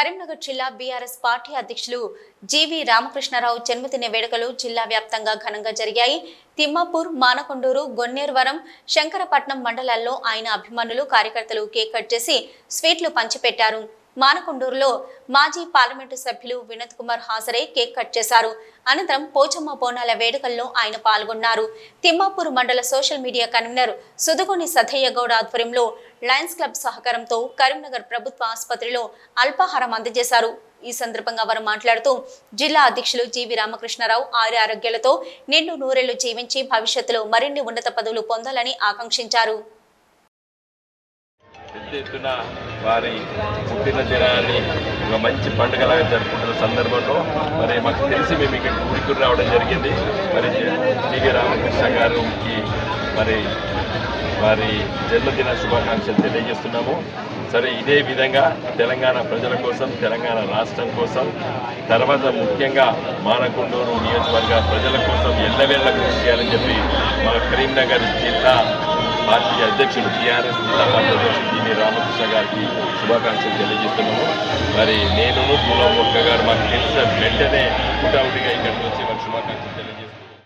కరీంనగర్ జిల్లా BRS party అధ్యక్షులు జీవి రామకృష్ణారావు జన్మదిన వేడుకలు జిల్లా వ్యాప్తంగా ఘనంగా జరిగాయి. తిమ్మాపూర్ మానకొండూరు గొన్నేరువరం శంకరపట్నం మండలాల్లో ఆయన అభిమానులు కార్యకర్తలు కేక్ కట్ చేసి స్వీట్లు పంచిపెట్టారు. మానకొండూరులో మాజీ పార్లమెంటు సభ్యులు వినోద్ కుమార్ హాజరై కేక్ కట్ చేశారు. అనంతరం పోచమ్మ బోనాల వేడుకల్లో ఆయన పాల్గొన్నారు. తిమ్మాపూర్ మండల social media convenor Sudugoni Sathaiah Gowda ఆధ్వర్యంలో లయన్స్ క్లబ్ సహకారంతో కరీంనగర్ ప్రభుత్వ ఆసుపత్రిలో అల్పాహారం అందజేశారు. ఈ సందర్భంగా వారు మాట్లాడుతూ జిల్లా అధ్యక్షులు జీవి రామకృష్ణారావు ఆరు ఆరోగ్యాలతో నిండు నూరేళ్ళు జీవించి భవిష్యత్తులో మరిన్ని ఉన్నత పదవులు పొందాలని ఆకాంక్షించారు. పెద్ద ఎత్తున వారి పుట్టిన దినాన్ని ఒక మంచి పండుగలాగా జరుపుకుంటున్న సందర్భంలో మరి మాకు తెలిసి మేము ఇక్కడ ఊరికి రావడం జరిగింది. మరి టీవీ రామకృష్ణ గారికి మరి వారి జన్మదిన శుభాకాంక్షలు తెలియజేస్తున్నాము. సరే ఇదే విధంగా తెలంగాణ ప్రజల కోసం తెలంగాణ రాష్ట్రం కోసం తర్వాత ముఖ్యంగా మానకొండూరు నియోజకవర్గ ప్రజల కోసం ఎల్లవేళ్ళ కృషి చేయాలని చెప్పి మా కరీంనగర్ జిల్లా పార్టీ అధ్యక్షుడు టీఆర్ఎస్ జిల్లా పార్టీ అధ్యక్షుడు టీవీ రామకృష్ణ గారికి శుభాకాంక్షలు తెలియజేస్తున్నాము మరి నేను పూలం గారు మాకు తెలిసిన వెంటనే హుటాహుటిగా ఇక్కడికి వచ్చి వారికి శుభాకాంక్షలు తెలియజేస్తున్నాను